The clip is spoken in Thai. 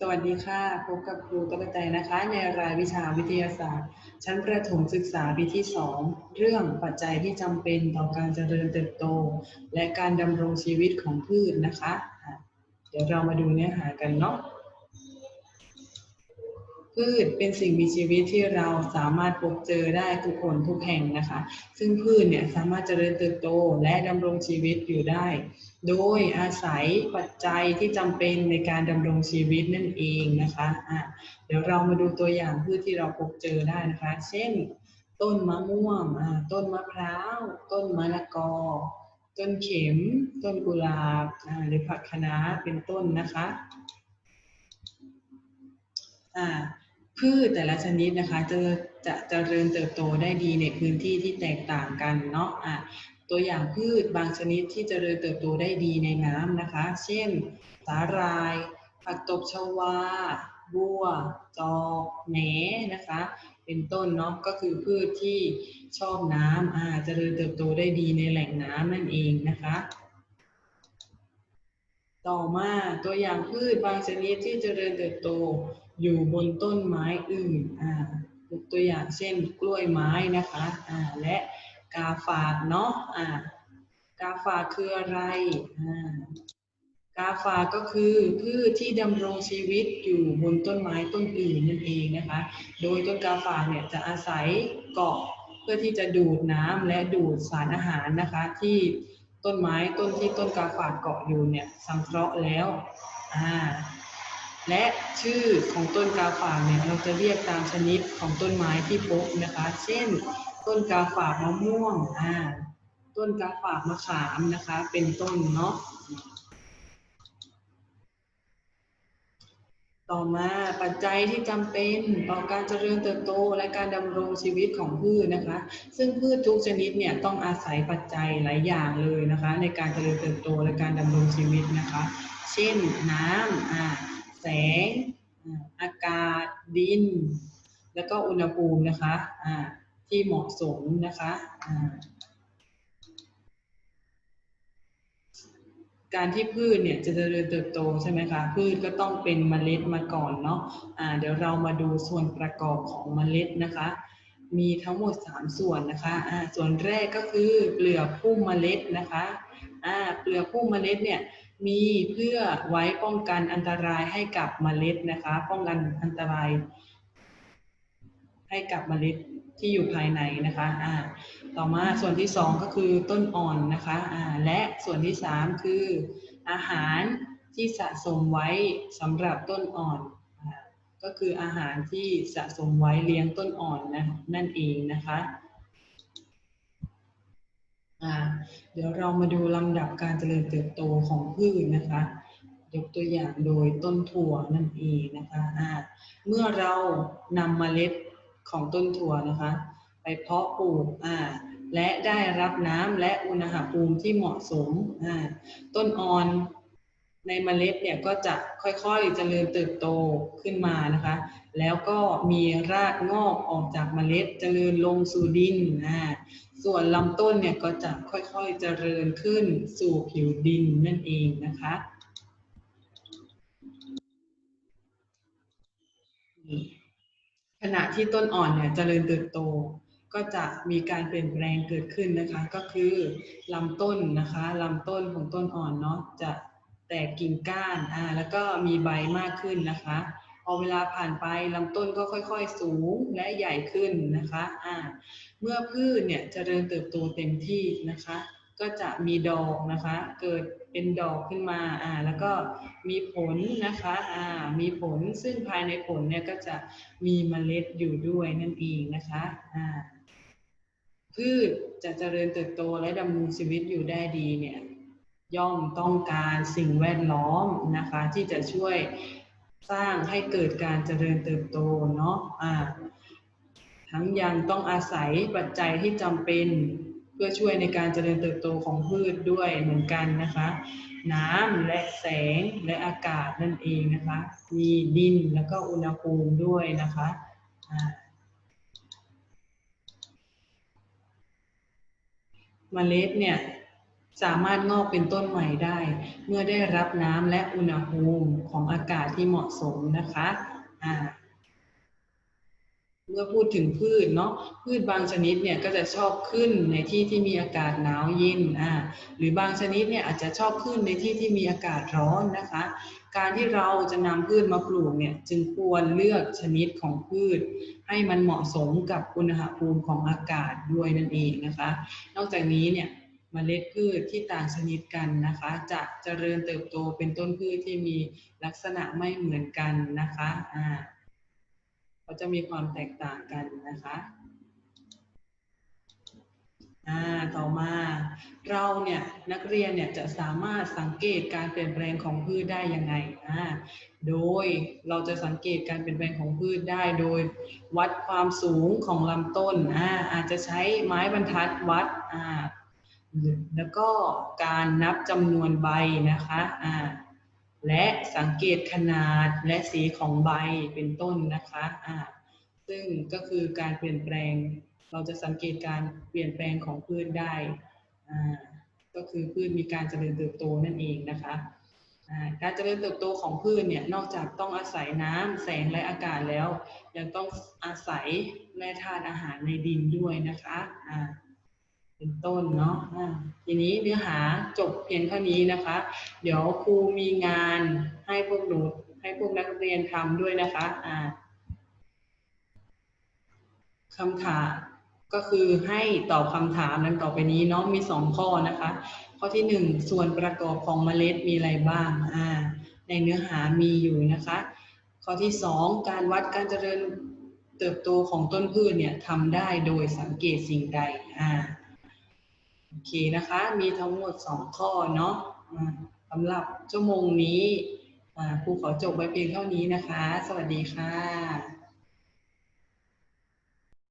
สวัสดีค่ะ พบกับครูตุ๊กตานะคะ ในรายวิชาวิทยาศาสตร์ ชั้นประถมศึกษาปีที่ 2 เรื่องปัจจัยที่จำเป็นต่อการเจริญเติบโต และการดำรงชีวิตของพืชนะคะ เดี๋ยวเรามาดูเนื้อหากันเนาะ พืชเป็นสิ่งมีชีวิตที่เราสามารถพบเจอได้ทุกคนทุกแห่งนะคะ ซึ่งพืชเนี่ยสามารถเจริญเติบโตและดำรงชีวิตอยู่ได้ โดยอาศัยปัจจัยที่จำเป็นในการดำรงชีวิตนั่นเองนะคะะเดี๋ยวเรามาดูตัวอย่างพืชที่เราพบเจอได้นะคะ เช่น ต้นมะม่วงต้นมะพร้าว ต้นมะละกอ ต้นเข็ม ต้นกุหลาบหรือผักคะน้าเป็นต้นนะคะอ่า พืชแต่ละชนิดนะคะจะจะจะเจริญเติบโตได้ดีในพื้นที่ที่แตกต่างกันเนาะอะตัวอย่างพืชบางชนิดที่จเจริญเติบโตได้ดีในน้ำนะคะ เช่น สาหร่าย ผักตบชวา บัว จอกแหนนะคะ เป็นต้นเนาะก็คือพืชที่ชอบน้ำอ่าจเจริญเติบโตได้ดีในแหล่งน้ำนั่นเองนะคะ ต่อมาตัวอย่างพืชบางชนิดที่จเจริญเติบโต อยู่บนต้นไม้อื่นอ่าตัวอย่างเช่นกล้วยไม้นะคะอ่าและกาฝากเนาะอ่ากาฝากคืออะไรอ่ากาฝากก็คือพืชที่ดำรงชีวิตอยู่บนต้นไม้ต้นอื่นนั่นเองนะคะ โดยต้นกาฝากเนี่ยจะอาศัยเกาะเพื่อที่จะดูดน้ำและดูดสารอาหารนะคะ ที่ต้นไม้ต้นที่ต้นกาฝากเกาะอยู่เนี่ยสังเคราะห์แล้วอ่า และชื่อของต้นกาฝากเนี่ยเราจะเรียกตามชนิดของต้นไม้ที่พบนะคะ เช่น ต้นกาฝากมะม่วงอ่าต้นกาฝากมะขามนะคะ เป็นต้นเนาะต่อมาปัจจัยที่จำเป็นต่อการเจริญเติบโตและการดำรงชีวิตของพืชนะคะ ซึ่งพืชทุกชนิดเนี่ยต้องอาศัยปัจจัยหลายอย่างเลยนะคะ ในการเจริญเติบโตและการดำรงชีวิตนะคะ เช่นน้ำอ่า แสง อากาศ ดิน แล้วก็อุณหภูมินะคะที่เหมาะสมนะคะการที่พืชเนี่ยจะเจริญเติบโตใช่ไหมคะ พืชก็ต้องเป็นเมล็ดมาก่อนเนาะะเดี๋ยวเรามาดูส่วนประกอบของเมล็ดนะคะ มีทั้งหมด 3 ส่วนนะคะะส่วนแรกก็คือเปลือกพุ่มเมล็ดนะคะะเปลือกพุ่มเมล็ดเนี่ย มีเพื่อไว้ป้องกันอันตรายให้กับเมล็ดนะคะ ป้องกันอันตราย ให้กับเมล็ดที่อยู่ภายในนะคะอ่าต่อมาส่วนที่สองก็คือต้นอ่อนนะคะอ่าและส่วนที่สามคืออาหารที่สะสมไว้สำหรับต้นอ่อนก็คืออาหารที่สะสมไว้เลี้ยงต้นอ่อนนะนั่นเองนะคะ เดี๋ยวเรามาดูลำดับการเจริญเติบโตของพืชนะคะ ยกตัวอย่างโดยต้นถั่วนั่นเองนะคะะเมื่อเรานำเมล็ดของต้นถั่วนะคะ ไปเพาะปลูกและได้รับน้ำและอุณหภูมิที่เหมาะสม ต้นอ่อนในเมล็ดเนี่ยก็จะค่อยๆเจริญเติบโตขึ้นมานะคะ แล้วก็มีรากงอกออกจากเมล็ดเจริญลงสู่ดินนะส่วนลำต้นเนี่ยก็จะค่อยๆเจริญขึ้นสู่ผิวดินนั่นเองนะคะขณะที่ต้นอ่อนเนี่ยเจริญเติบโต ก็จะมีการเปลี่ยนแปลงเกิดขึ้นนะคะ ก็คือลำต้นนะคะลำต้นของต้นอ่อนเนาะจะแตกกิ่งก้านอ่าแล้วก็มีใบมากขึ้นนะคะ พอเวลาผ่านไปลำต้นก็ค่อยๆ สูงและใหญ่ขึ้นนะคะอ่าเมื่อพืชเนี่ยจเจริญเติบโตเต็มที่นะคะ ก็จะมีดอกนะคะ เกิดเป็นดอกขึ้นมาอ่าแล้วก็มีผลนะคะอ่ามีผลซึ่งภายในผลเนี่ยก็จะมีเมล็ดอยู่ด้วยนั่นเองนะคะอ่าพืชจะเจริญเติบโตและดำรงชีวิตอยู่ได้ดีเนี่ยย่อมต้องการสิ่งแวดล้อมนะคะ ที่จะช่วย สร้างให้เกิดการเจริญเติบโตเนาะอ่าทั้งยังต้องอาศัยปัจจัยที่จำเป็นเพื่อช่วยในการเจริญเติบโตของพืชด้วยเหมือนกันนะคะ น้ำและแสงและอากาศนั่นเองนะคะ มีดินแล้วก็อุณหภูมิด้วยนะคะเมล็ดเนี่ย สามารถงอกเป็นต้นใหม่ได้ เมื่อได้รับน้ำและอุณหภูมิของอากาศที่เหมาะสมนะคะอ่าเมื่อพูดถึงพืชเนาะพืชบางชนิดเนี่ยก็จะชอบขึ้นในที่ที่มีอากาศหนาวเย็นอ่าหรือบางชนิดเนี่ยอาจจะชอบขึ้นในที่ที่มีอากาศร้อนนะคะ การที่เราจะนำพืชมาปลูกเนี่ยจึงควรเลือกชนิดของพืช ให้มันเหมาะสมกับอุณหภูมิของอากาศด้วยนั่นเองนะคะ นอกจากนี้เนี่ย เมล็ดพืชที่ต่างชนิดกันนะคะ จะเจริญเติบโตเป็นต้นพืชที่มีลักษณะไม่เหมือนกันนะคะอ่าเขาจะมีความแตกต่างกันนะคะอ่าต่อมาเราเนี่ยนักเรียนเนี่ยจะสามารถสังเกตการเปลี่ยนแปลงของพืชได้ยังไงอ่าโดยเราจะสังเกตการเปลี่ยนแปลงของพืชได้โดย วัดความสูงของลำต้นอ่าอาจจะใช้ไม้บรรทัดวัดอ่า แล้วก็การนับจำนวนใบนะคะอ่าและสังเกตขนาดและสีของใบเป็นต้นนะคะอ่าซึ่งก็คือการเปลี่ยนแปลง เราจะสังเกตการเปลี่ยนแปลงของพืชได้อ่าก็คือพืชมีการเจริญเติบโตนั่นเองนะคะการเจริญเติบโตของพืชเนี่ยนอกจากต้องอาศัยน้ำแสงและอากาศแล้ว ยังต้องอาศัยแร่ธาตุอาหารในดินด้วยนะคะ เป็นต้นเนาะทีนี้เนื้อหาจบเพียงเท่านี้นะคะ เดี๋ยวครูมีงานให้พวกหนูให้พวกนักเรียนทำด้วยนะคะอ่าคำถามก็คือให้ตอบคำถามนั้นต่อไปนี้เนาะมีสองข้อนะคะ ข้อที่หนึ่งส่วนประกอบของเมล็ดมีอะไรบ้างอ่าในเนื้อหามีอยู่นะคะ ข้อที่สองการวัดการเจริญเติบโตของต้นพืชเนี่ยทำได้โดยสังเกตสิ่งใดอ่า โอเคนะคะ มีทั้งหมด 2 ข้อเนาะสำหรับชั่วโมงนี้ครูขอจบไว้เพียงเท่านี้นะคะ สวัสดีค่ะ